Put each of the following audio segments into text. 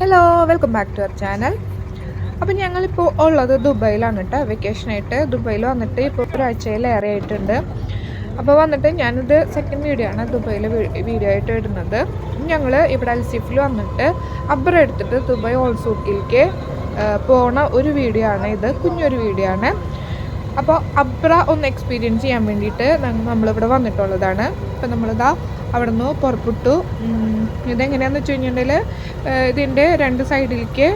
Hello welcome back to our channel അപ്പം ഞങ്ങളിപ്പോൾ ഉള്ളത് ദുബായിലാണ് കേട്ടോ വെക്കേഷനായിട്ട് ദുബായിൽ വന്നിട്ട് ഇപ്പോൾ ഒരാഴ്ചയിലേറെ ആയിട്ടുണ്ട്. അപ്പോൾ വന്നിട്ട് ഞാനിത് സെക്കൻഡ് വീഡിയോ ആണ് ദുബായിൽ വീഡിയോ ആയിട്ട് ഇടുന്നത്. ഞങ്ങൾ ഇവിടെ അൽസിഫിൽ വന്നിട്ട് അബ്ര എടുത്തിട്ട് ദുബായ് ഓൾസൂക്കിലേക്ക് പോണ ഒരു വീഡിയോ ആണ് ഇത്. കുഞ്ഞൊരു വീഡിയോ ആണ്. അപ്പോൾ അബ്ര ഒന്ന് എക്സ്പീരിയൻസ് ചെയ്യാൻ വേണ്ടിയിട്ട് നമ്മളിവിടെ വന്നിട്ടുള്ളതാണ്. ഇപ്പം നമ്മളിതാ അവിടെ നിന്ന് പുറപ്പെട്ടു ഇതെങ്ങനെയാണെന്ന് വെച്ച് കഴിഞ്ഞിട്ടുണ്ടെങ്കിൽ ഇതിന്റെ രണ്ട് സൈഡിലേക്ക്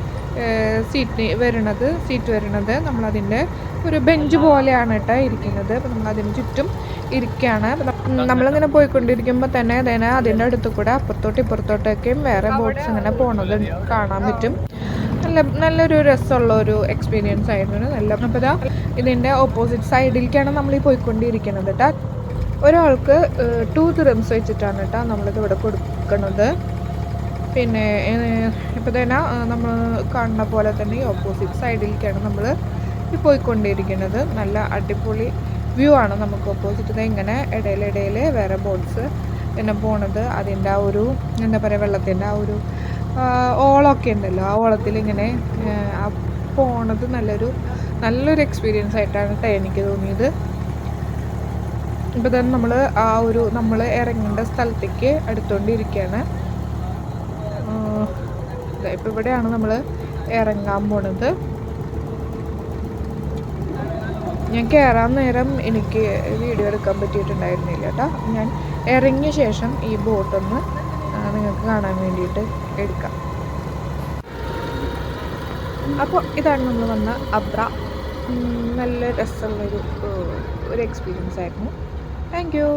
സീറ്റ് വരണത് സീറ്റ് വരണത് നമ്മളതിന്റെ ഒരു ബെഞ്ച് പോലെയാണ് കേട്ടോ ഇരിക്കുന്നത്. അപ്പം നമ്മളതിന് ചുറ്റും ഇരിക്കുകയാണ് നമ്മളിങ്ങനെ പോയിക്കൊണ്ടിരിക്കുമ്പോൾ തന്നെ അതിനെ അതിന്റെ അടുത്ത് കൂടെ അപ്പുറത്തോട്ട് ഇപ്പുറത്തോട്ടൊക്കെയും വേറെ ബോട്ട്സ് ഇങ്ങനെ പോണത് കാണാൻ പറ്റും. നല്ല നല്ലൊരു രസമുള്ള ഒരു എക്സ്പീരിയൻസ് ആയിരുന്നു. നല്ല അപ്പോൾ ഇതാ ഇതിന്റെ ഓപ്പോസിറ്റ് സൈഡിലേക്കാണ് നമ്മൾ ഈ പോയിക്കൊണ്ടിരിക്കുന്നത് കേട്ടോ. ഒരാൾക്ക് ടു ദിറംസ് വെച്ചിട്ടാണ് കേട്ടോ നമ്മളിത് ഇവിടെ കൊടുക്കുന്നത് പിന്നെ ഇപ്പോൾ തന്നെ നമ്മൾ കാണുന്ന പോലെ തന്നെ ഈ ഓപ്പോസിറ്റ് സൈഡിലേക്കാണ് നമ്മൾ പോയിക്കൊണ്ടിരിക്കുന്നത് നല്ല അടിപൊളി വ്യൂ ആണ് നമുക്ക് ഓപ്പോസിറ്റ് ഇങ്ങനെ ഇടയിലിടയിൽ വേറെ ബോട്ട്സ് പിന്നെ പോണത്. അതിന്റെ ആ ഒരു എന്താ പറയുക വെള്ളത്തിന്റെ ആ ഒരു ഓളമൊക്കെ ഉണ്ടല്ലോ. ആ ഓളത്തിൽ ഇങ്ങനെ ആ പോണത് നല്ലൊരു നല്ലൊരു എക്സ്പീരിയൻസ് ആയിട്ടാണ് കേട്ടോ എനിക്ക് തോന്നിയത്. ഇപ്പോൾ തന്നെ നമ്മൾ ആ ഒരു നമ്മൾ ഇറങ്ങേണ്ട സ്ഥലത്തേക്ക് അടുത്തോണ്ടിരിക്കുകയാണ് ഇപ്പോൾ ഇവിടെയാണ് നമ്മൾ ഇറങ്ങാൻ പോണത്. ഞാൻ കയറാൻ നേരം എനിക്ക് വീഡിയോ എടുക്കാൻ പറ്റിയിട്ടുണ്ടായിരുന്നില്ല കേട്ടോ. ഞാൻ ഇറങ്ങിയ ശേഷം ഈ ബോട്ടൊന്ന് നിങ്ങൾക്ക് കാണാൻ വേണ്ടിയിട്ട് എടുക്കാം. അപ്പോൾ ഇതാണ് നമ്മൾ വന്ന അബ്ര. നല്ല രസമുള്ളൊരു ഒരു എക്സ്പീരിയൻസ് ആയിരുന്നു. Thank you